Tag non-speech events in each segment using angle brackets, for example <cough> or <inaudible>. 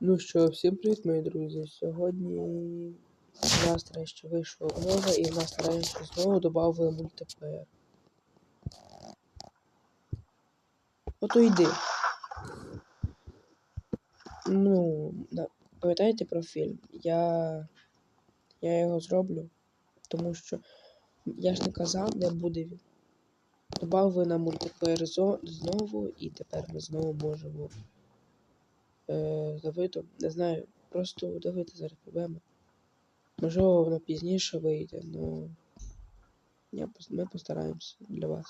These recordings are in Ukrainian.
Ну що, всім привіт, мої друзі. Сьогодні в нас нарешті вийшла нова і в нас нарешті знову додали мультиплеєр. Ото йди. Ну, да. пам'ятаєте про фільм? Я. Я його зроблю, тому що я ж не казав, де буде він. Добавили на мультиплеєр знову, і тепер ми знову можемо е, Давиду, не знаю, просто Давида зараз проблема. Можливо, воно пізніше вийде, но я, пос- ми постараємося для вас.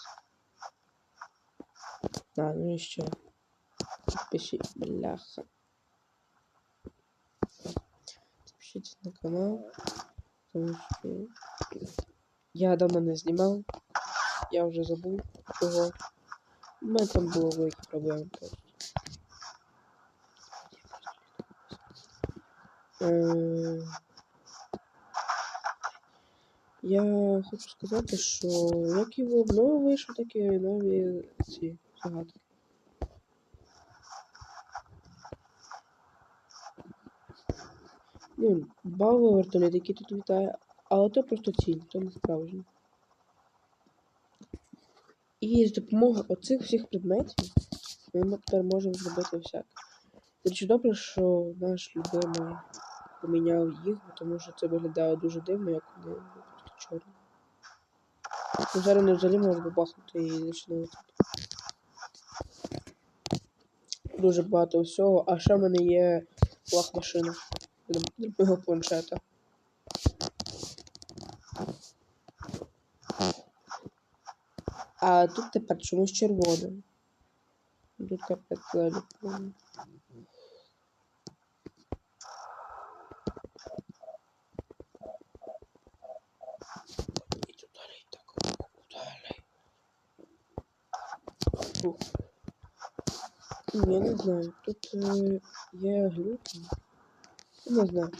А, ну і ще. Підпишіть, бляха. Підпишіться на канал, тому що я давно не знімав. Я вже забув чого. У мене там було великі проблеми просто. Е, Я хочу сказати, що як в обнову вийшов, так і нові ці загадки. Ну, бали вертоліт, який тут літає, але то просто ціль, то не справжній. І з допомогою оцих всіх предметів ми тепер можемо зробити всяке. Речі, добре, що наш любимий поміняв їх, тому що це виглядає дуже дивно, як вони просто чорні. Ну, зараз не взагалі може бабахнути і почнути. Дуже багато всього. А ще в мене є лах машина для планшета. А тут тепер чомусь червоне. Тут капець далі. Фух. Я не знаю, тут е, є глюки. Я не знаю.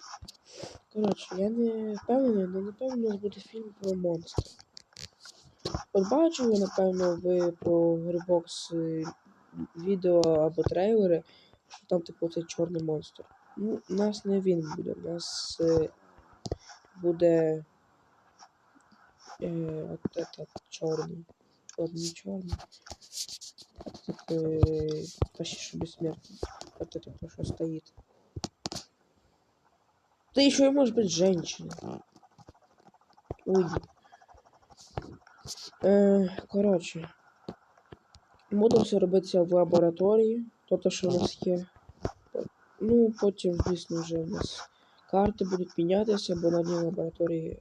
Коротше, я не впевнений, але напевно у нас буде фільм про монстр. От бачили, напевно, ви про Грибокс е, відео або трейлери, що там типу цей чорний монстр. Ну, у нас не він буде, у нас е, буде э, вот этот черный. Ладно, не черный. Этот э, почти что бессмертный. Вот это то, что стоит. Да еще и может быть женщина. Уйди. Е, коротше. Буде все робитися в лабораторії. То, що у нас є. Ну, потім, звісно, вже у нас карти будуть мінятися, бо на одній лабораторії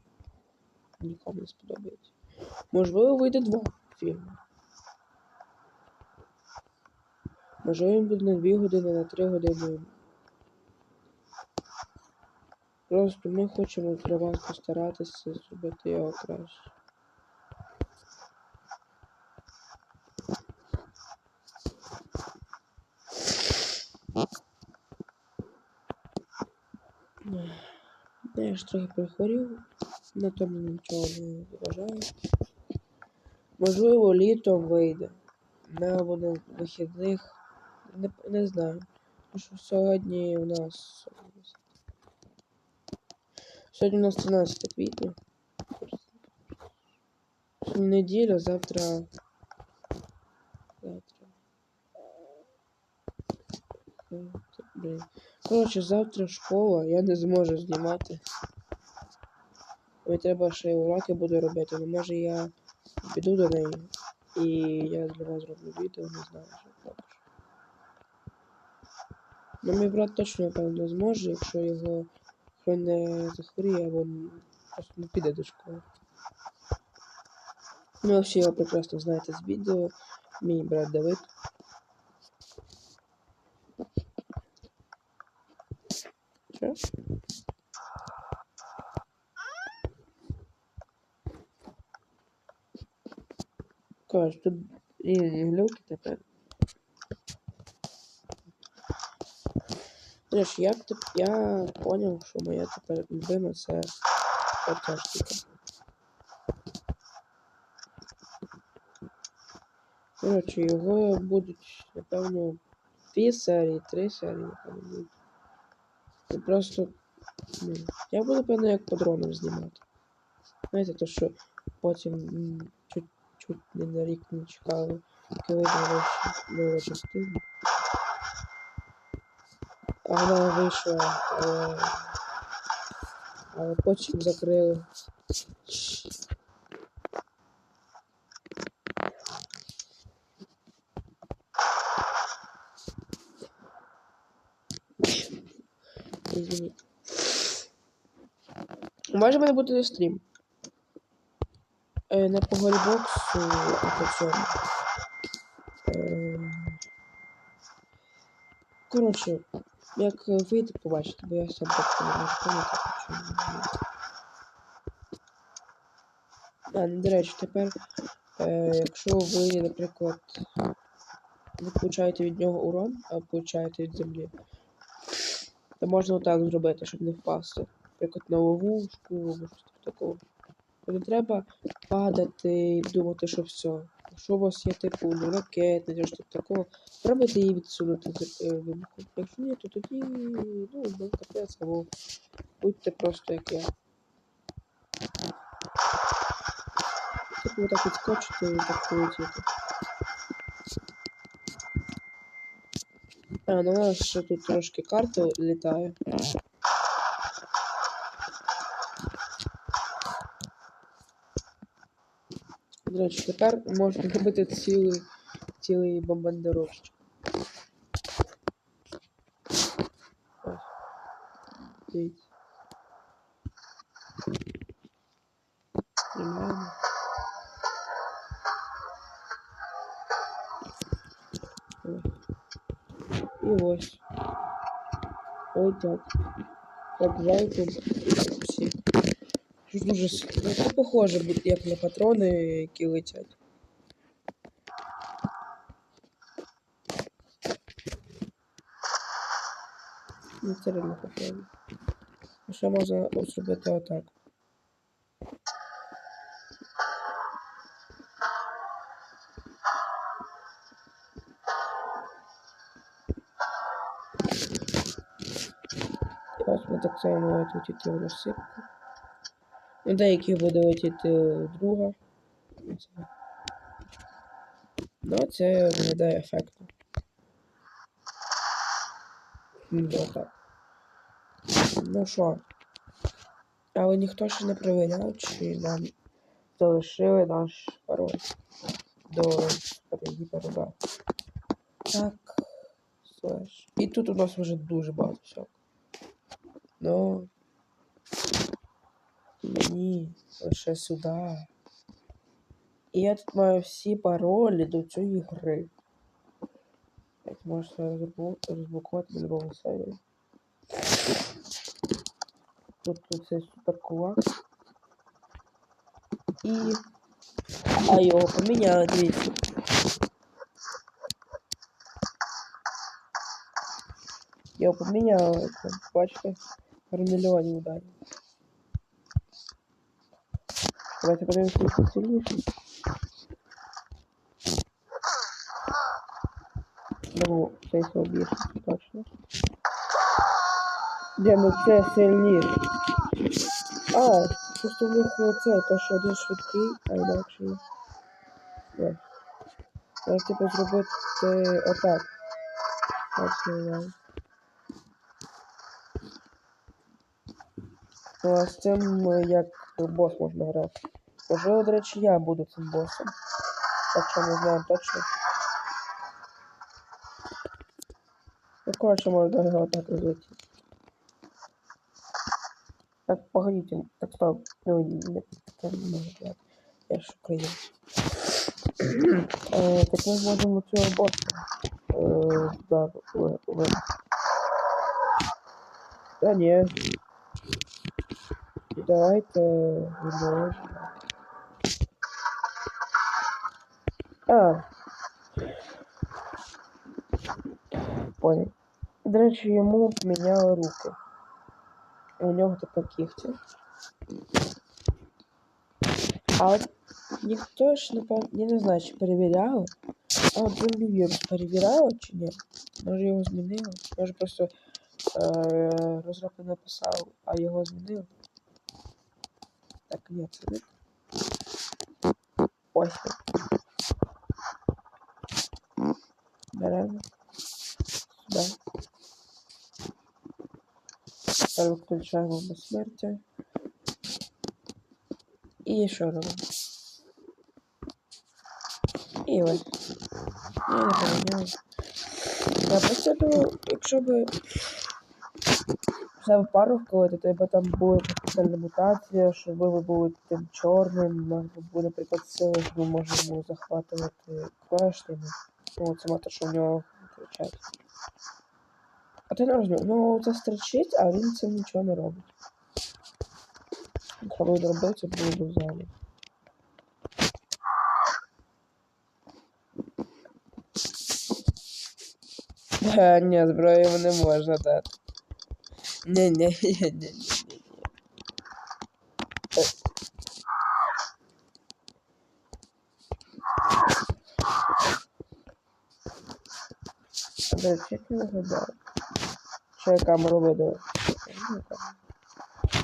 нікому не сподобається. Можливо, вийде два фільми. Можливо, він буде на 2 години, на 3 години. Просто ми хочемо для вас постаратися зробити його краще. Я ж трохи прихворів, на тому нічого не вважаю. Можливо, літом вийде. На вихідних. Не, не знаю. Що сьогодні у нас. Сьогодні у нас 13 квітня. Сьогодні неділя, завтра. Завтра. Блін. Коротше, завтра школа, я не зможу знімати. Мені треба ще уроки буду робити, але може я піду до неї. І я для вас зроблю відео, не знаю. Ну, мій брат точно, напевно, зможе, якщо його якщо не захворіє, або просто не піде до школи. Ну, всі його прекрасно знаєте з відео. Мій брат Давид. Що? Кажуть, тут різні глюки тепер. Знаєш, я, теп... я поняв, що моя тепер любима це оця штука. Коротше, його будуть, напевно, дві серії, три серії, напевно, просто. Ну, я буду певно як по дронам знімати. Знаєте, то що потім чуть, чуть не на рік не чекали, коли вийшла нова частина. Вона вийшла, але, потім закрили. Може в мене буде стрім. Е, не по голібоксу, а по цьому. Коротше, як вийде, побачите, бо я сам так не можу що. А, ну, до речі, тепер, е, якщо ви, наприклад, ви получаєте від нього урон, а получаєте від землі, то можна отак зробити, щоб не впасти. Наприклад, на ловушку або щось такого. Не треба падати і думати, що все. Якщо у вас є типу ну, ракети, чи щось такого, пробуйте її відсунути е, вибуху. Якщо ні, то тоді ну, ну капець, або будьте просто як я. Типу отак відскочити і так полетіти. А, ну у нас ще тут трошки карта літає. До речі, тепер можна робити цілий, цілий бомбардировщик. Ось. Дивіться. Знімаємо. Ось. І ось. Летять. Так, зайку всі. Ну, це похоже, як на патрони, які летять. Ну, це реально. А ще можна зробити отак. Ось ми так само мають летіти в розсипку. Ну, деякі буде летіти друга. Ну, це виглядає ефектно. Ну, так. Ну що? Але ніхто ще не перевіряв, чи нам залишили наш пароль до гіперудару. Так. Слеш. І тут у нас вже дуже багато всього. Ну. Ні, лише сюди. І я тут маю всі паролі до цієї гри. Як можна розбло- розблокувати на любому сервері. Тут, тут цей суперкулак. І. А його поміняли, дивіться. Його поміняли, це, бачите? Гармільйонів ударів. Давайте подивимося, який сильніший. Ну, цей слабіше, точно. Де, ну це сильніше. А, просто в них це, то, що один швидкий, а інакше. Ось. Треба типу зробити отак. Знаю. Ну, а з цим як бос можна грати. Можливо, до речі, я буду цим босом. Так що не знаю точно. Ну, коротше, можна його так розлетіти. Так, погодите, так стоп. Ну, не, таке не. Я ж українець. Е, так ми можемо цього боса. Е, да, ви, ви. Та ні. Давайте відновимо. А. Понял. До речі, йому поміняли руки. У нього тепер кігті. А от ніхто ж не пам... Не знаю, чи перевіряли. А от зомбі вірус перевіряли чи ні? Може його змінили? Може просто Е, розробник написав, а його змінив. Так, ні, це не. Ось. він. Беремо. Сюди. Тепер включаємо безсмертя. І що робимо? І ось. Я не поміняю. Я просто думаю, якщо би вже пару вколоти, то якби там була спеціальна мутація, що ви були тим чорним, буде, наприклад, сили, що ми можемо захватувати квештами. Ну, це мати, що в нього виходить. А ти не розумію, ну це стрічить, а він цим нічого не робить. Якщо б він робив, це було б взагалі. Е, Ні, зброю йому не можна дати. <laughs> Ні, Речі, як він виглядає? Що я камеру видав?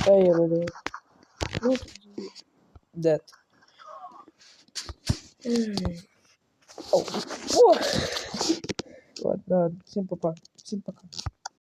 Та я видав. Ну, Дед. О! Ладно, всім пока. Всім пока.